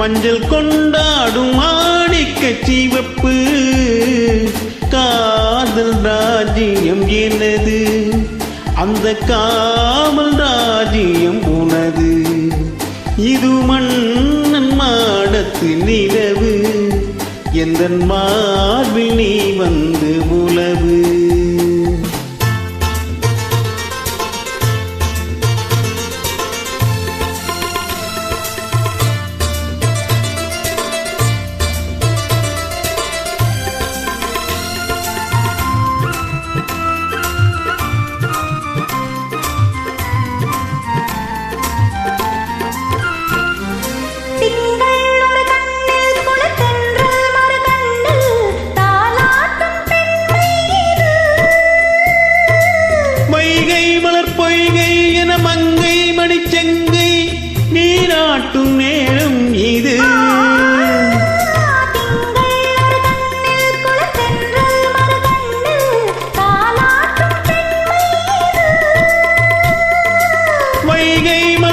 மஞ்சள் கொண்டாடும் மாணிக்கச் சிவப்பு. காதல் ராஜ்யம் எனது அந்த காமல் ராஜ்யம் உனது. இது மன்னன் மாடத்து நிலவு. எந்த மார்பில் நீ வந்து உலவு? வைகை மலர் பொய்கை என மங்கை மணிச்செங்கை நீராட்டும் நேரம் இது. திங்கள்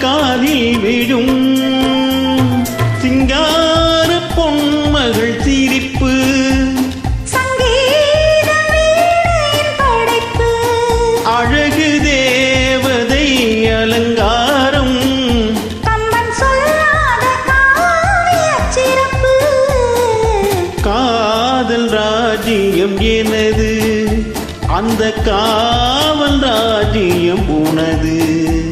காதில் விடும் சிங்கார பொன்மகள் சிரிப்பு. அழகு தேவதை அலங்காரம். காதல் ராஜ்யம் எனது. அந்த காவல் ராஜ்யம் உனது.